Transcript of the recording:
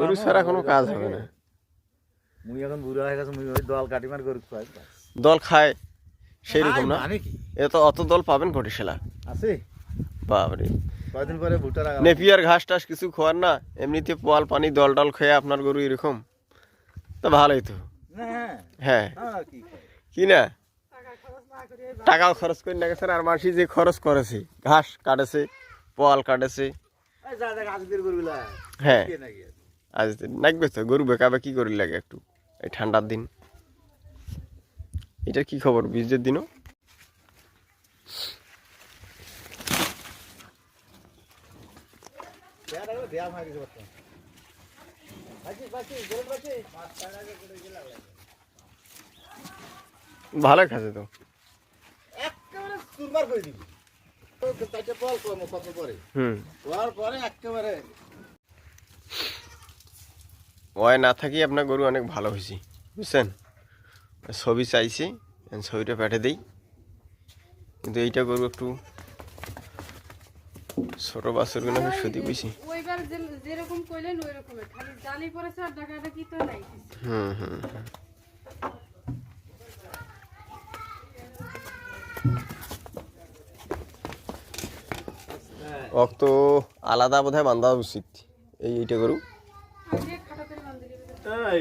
গরু ছাড়া কোনো কাজ হবে না। মুই এখন বুড়া হয়ে গেছে মুই দল কাটি মার গরু খাই দল খায় সেই রকম না। মানে এ তো অত দল পাবেন আছে? বাবরে কয়দিন পরে ভুট্টা নেপিয়ার ঘাস টাস কিছু খাওয়ার না এমনিতে পোয়াল পানি দল টল খেয়ে আপনার গরু এরকম। তা ভালোই তো। হ্যাঁ। হ্যাঁ। কি না? টাকাও খরচ করে না গেছে আর মাসি যে খরচ করেছে ঘাস কাটেছে পোয়াল কাটেছে। হ্যাঁ? আজ নাকবে তো গরু বেকাবে কি করি লাগে একটু। এই ঠান্ডার দিন। এটা কি খবর? বীজের দিনও। ভালো খাচ্ছে তো। একেবারে করে দিবি। তো তাকে বল কর্ম কত করে? হুম। পরে একেবারে ওয় না থাকি আপনার গরু অনেক ভালো হয়েছে বুঝছেন? ছবি চাইছি ছবিটা পেটে দিই। কিন্তু এইটা গরু একটু ছোট বাছুরগুলো আমি সুদি বুঝছি ওইবার যেরকম কইলেন ওই রকমের খালি জালি পড়েছে আর ডাকাটা কি তো নাই। হুম হুম হুম। অক্ত আলাদা বোধহয় বান্ধা উচিত এই এইটা গরু। হ্যাঁ,